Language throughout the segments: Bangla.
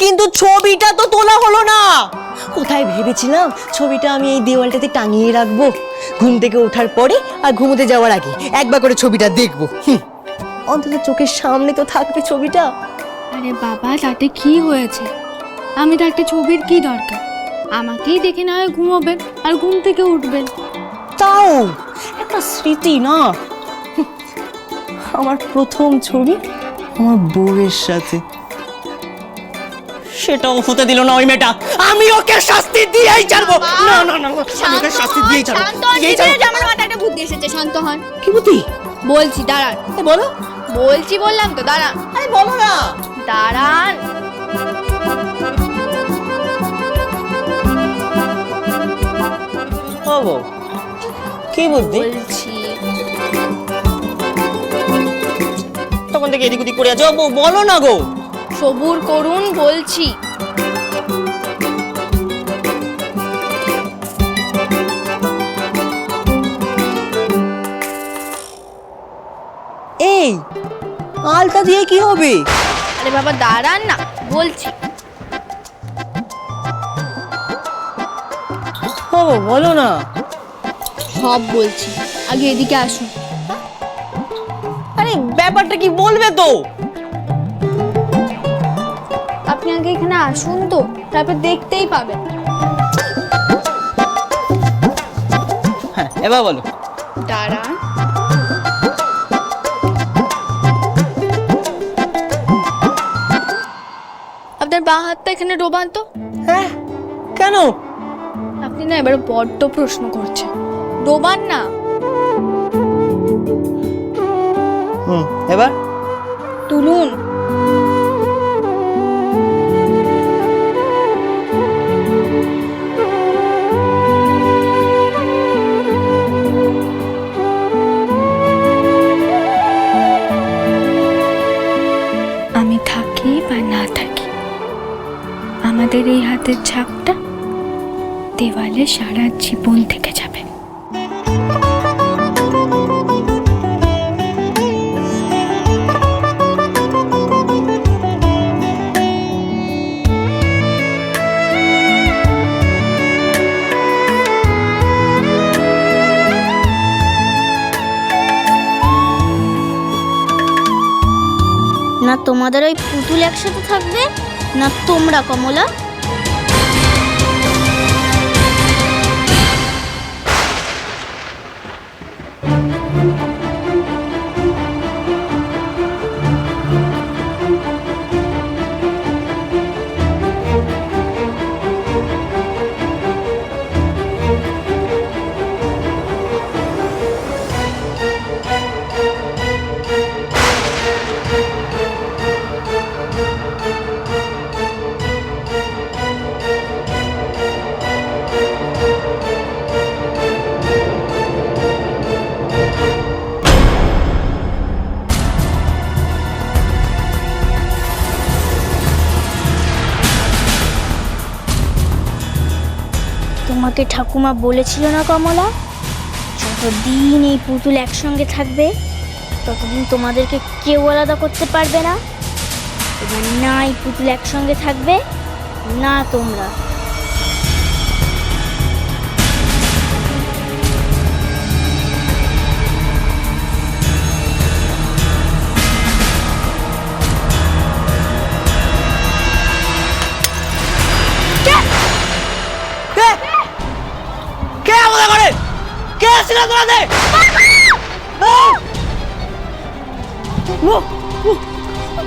কিন্তু ছবিটা তো তোলা হলো না। কোথায় ভেবেছিলাম ছবিটা আমি এই দেওয়ালটাতে টাঙিয়ে রাখব? ঘুম থেকে ওঠার পরে আর ঘুমোতে যাওয়ার আগে একবার করে ছবিটা দেখব। অন্তত চোখের সামনে তো থাকবে ছবিটা। আরে বাবা তাতে কি হয়েছে? আমি থাকতে ছবির কি দরকার? আমাকেই দেখে না হয় ঘুমোবেন আর ঘুম থেকে উঠবেন। তাও একটা স্মৃতি না? আমার প্রথম ছবি আমার বউয়ের সাথে। সেটাও হতে দিল না ওই মেয়েটা। আমি ওকে শাস্তি দিয়েই ছাড়বো। না না না আমি ওকে শাস্তি দিয়েই ছাড়বো। দিয়েই ছাড়বো। আমার মাথায় একটা বুদ্ধি এসেছে শান্ত হন কি বুদ্ধি? বলছি দাঁড়ান। এ, বলো। বলছি বললাম তো দাঁড়ান। আরে বলো না। দাঁড়ান। ও কি বুদ্ধি? বলছি। তখন থেকে এদিক ওদিক করে আছো। বলো না গো। সবুর করুন বলছি। আলতা দিয়ে কি হবে? আরে বাবা দাঁড়ান না বলছি। ও বলো না। সব বলছি আগে এদিকে আসুন আরে ব্যাপারটা কি বলবে তো? আপনি আগে এখানে আসুন তো তারপর দেখতেই পাবেন। হ্যাঁ এবার বলো। দাঁড়ান। বাঁ হাতটা এখানে ডোবান তো। হ্যাঁ কেন? আপনি না এবারে বড্ড প্রশ্ন করছেন। ডোবান না। হুম এবার? তুলুন। আমি থাকি বা না থাকি আমাদের এই হাতের ছাপটা দেওয়ালে সারা জীবন থেকে যাবে। না, তোমাদের ওই পুতুল একসাথে থাকবে? না তোমরা কমলা? তোমাকে ঠাকুমা বলেছিল না কমলা? যতদিন এই পুতুল একসঙ্গে থাকবে, ততদিন তোমাদেরকে কেউ আলাদা করতে পারবে না। এবার না এই পুতুল একসঙ্গে থাকবে, না তোমরা। কে আসছিল তোমাদের!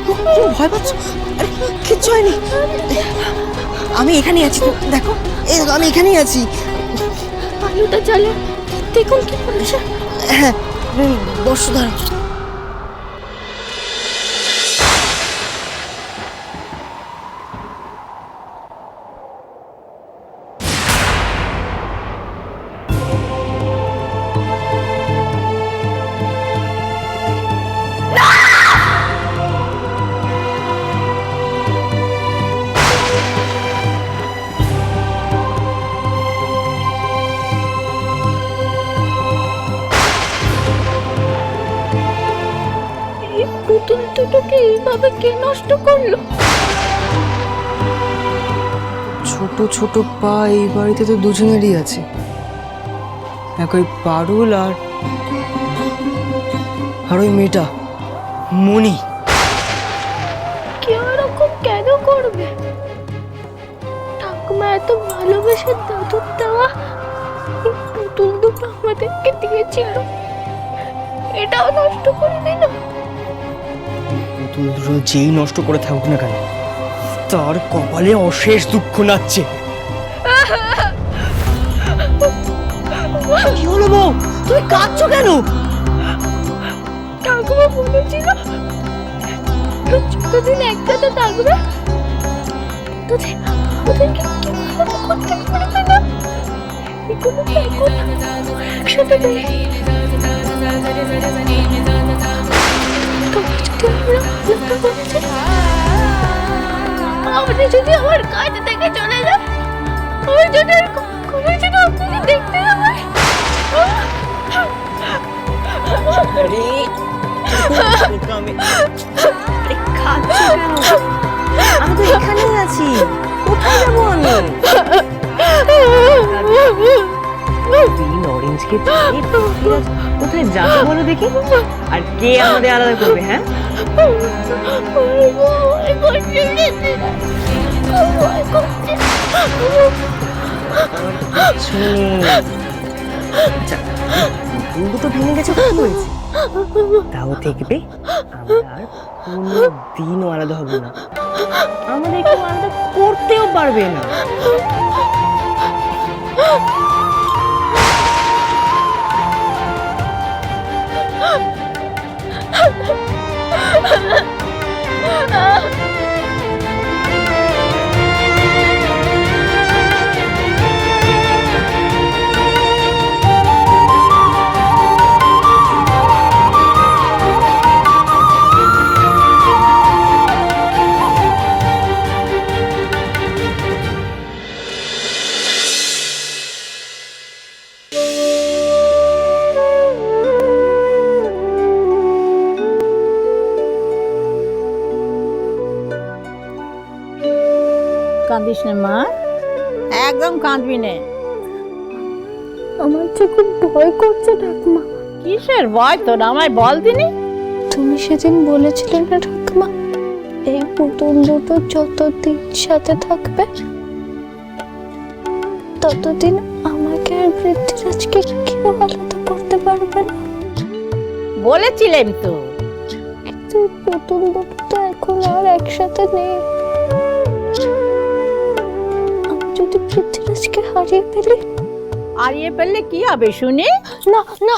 তুমি ভয় পাচ্ছ? আরে কিচ্ছু হয়নি। আমি এখানেই আছি তো দেখো। এই দেখো, আমি এখানেই আছি। আলুটা জ্বালে দেখুন কি করেছে। হ্যাঁ বসো দাঁড়াও। এইভাবে কে নষ্ট করল? ছোট ছোট পা এই বাড়িতে তো দুজনেরই আছে। এক ওই পারুল আর আর ওই মেয়েটা মণি। কেউ এরকম কেন করবে? ঠাকুমা এত ভালোবেসে দাদুর দেওয়া পুতুল দুটো আমাদেরকে দিয়েছিল। এটাও নষ্ট করে দিল। পুতুল দুটো যেই নষ্ট করে থাকুক না কেন, তার কপালে অশেষ দুঃখ নাচ্ছে। কি হলো বউ? তুমি কাঁদছো কেন? বলেছিল, যতদিন একসাথে থাকবে তোদের ওদেরকে কেউ করতে পারবে না? এগুলো এখন? একসাথে আপনি যদি আমার কাজ থেকে চলে যান আমি যদি আর কখনো যেন আপনাকে দেখতে না আমি তো এখানেই আছি। কোথায় যাব আমি? অরেঞ্জকে কোথায় যাব বলো দেখি। আর কে আমাদের আলাদা করবে হ্যাঁ? আচ্ছা তো ভেঙে গেছে কি হয়েছে। তাও দেখবে, আমরা কোনো দিনও আলাদা হব না। আমাদের কেউ আলাদা করতেও পারবে না। না মা? একদম কাঁদবি নে। আমার যে খুব ভয় করছে ঠাকুমা। কিসের ভয় তোর? আমায় বল দিনি। তুমি সেদিন বলেছিলে না ঠাকুমা এই পুতুল দুটো যতদিন সাথে থাকবে ততদিন আমাকে আর পৃথ্বীরাজকে কেউ আলাদা করতে পারবে না। বলেছিলেন তো। পুতুল দুটো তো এখন আর একসাথে নেই। যদি পৃথ্বীরাজকে হারিয়ে ফেলি। হারিয়ে ফেললে কি হবে শুনি? না না।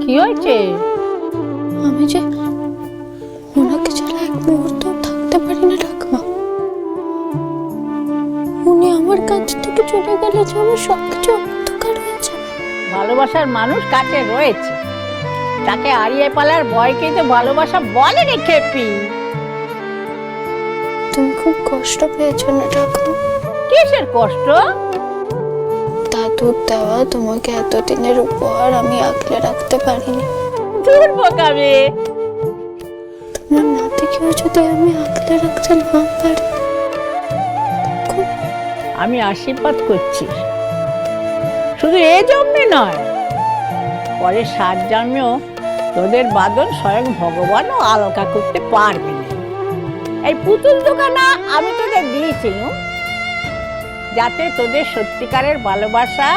কি হয়েছে? আমি যে ওনাকে ছাড়া এক মুহূর্ত থাকতে পারি না ঠাকুমা। উনি আমার কাছ থেকে চলে গেলে যে আমার অন্ধকার হয়ে যাবে। ভালোবাসার মানুষ কাছে রয়েছে। তাকে হারিয়ে ফেলার ভয়কেই তো ভালোবাসা বলে রে খেপি। তুমি খুব কষ্ট পেয়েছ না ঠাকুমা কিসের কষ্ট? দাদুর দেওয়া তোমাকে এতদিনের উপহার আমি আগলে রাখতে পারিনি। দূর বোকাবে তোমার নাতিকেও যদি আমি আগলে রাখতে না পারি আমি আশীর্বাদ করছি। শুধু এ জন্মে নয় পরে সাত জন্মেও তোদের বাদন স্বয়ং ভগবানও আলোকা করতে পারবে না। এই পুতুল দোকানা আমি তোদের দিয়েছি যাতে তোদের সত্যিকারের ভালোবাসা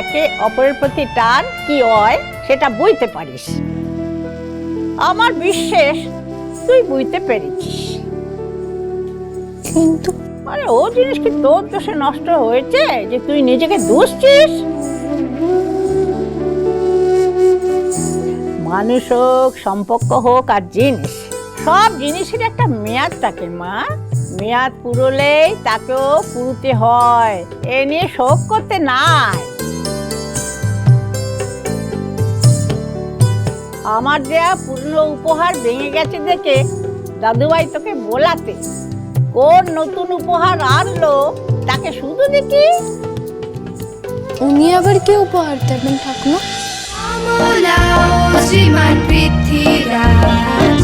একে অপরের প্রতি টান কি হয় সেটা বুঝতে পারিস। আমার বিশ্বাস তুই বুঝতে পেরেছিস। কিন্তু আরে ও জিনিস কি তোর দোষে নষ্ট হয়েছে যে তুই নিজেকে দুষছিস? মানুষ হোক সম্পর্ক হোক আর জিনিস। সব জিনিসের একটা মেয়াদ থাকে মা। মেয়াদ পুরোলেই তাকেও পুরোতে হয়। এ নিয়ে শোক করতে নাই। আমার দেয়া পুরনো উপহার ভেঙে গেছে দেখে দাদুভাই তোকে বোলাতে কোন নতুন উপহার আনলো তাকে শুধু দেখি? উনি আবার কি উপহার দেবেন ঠাকুমা? শ্রীমান পৃথ্বীরাজ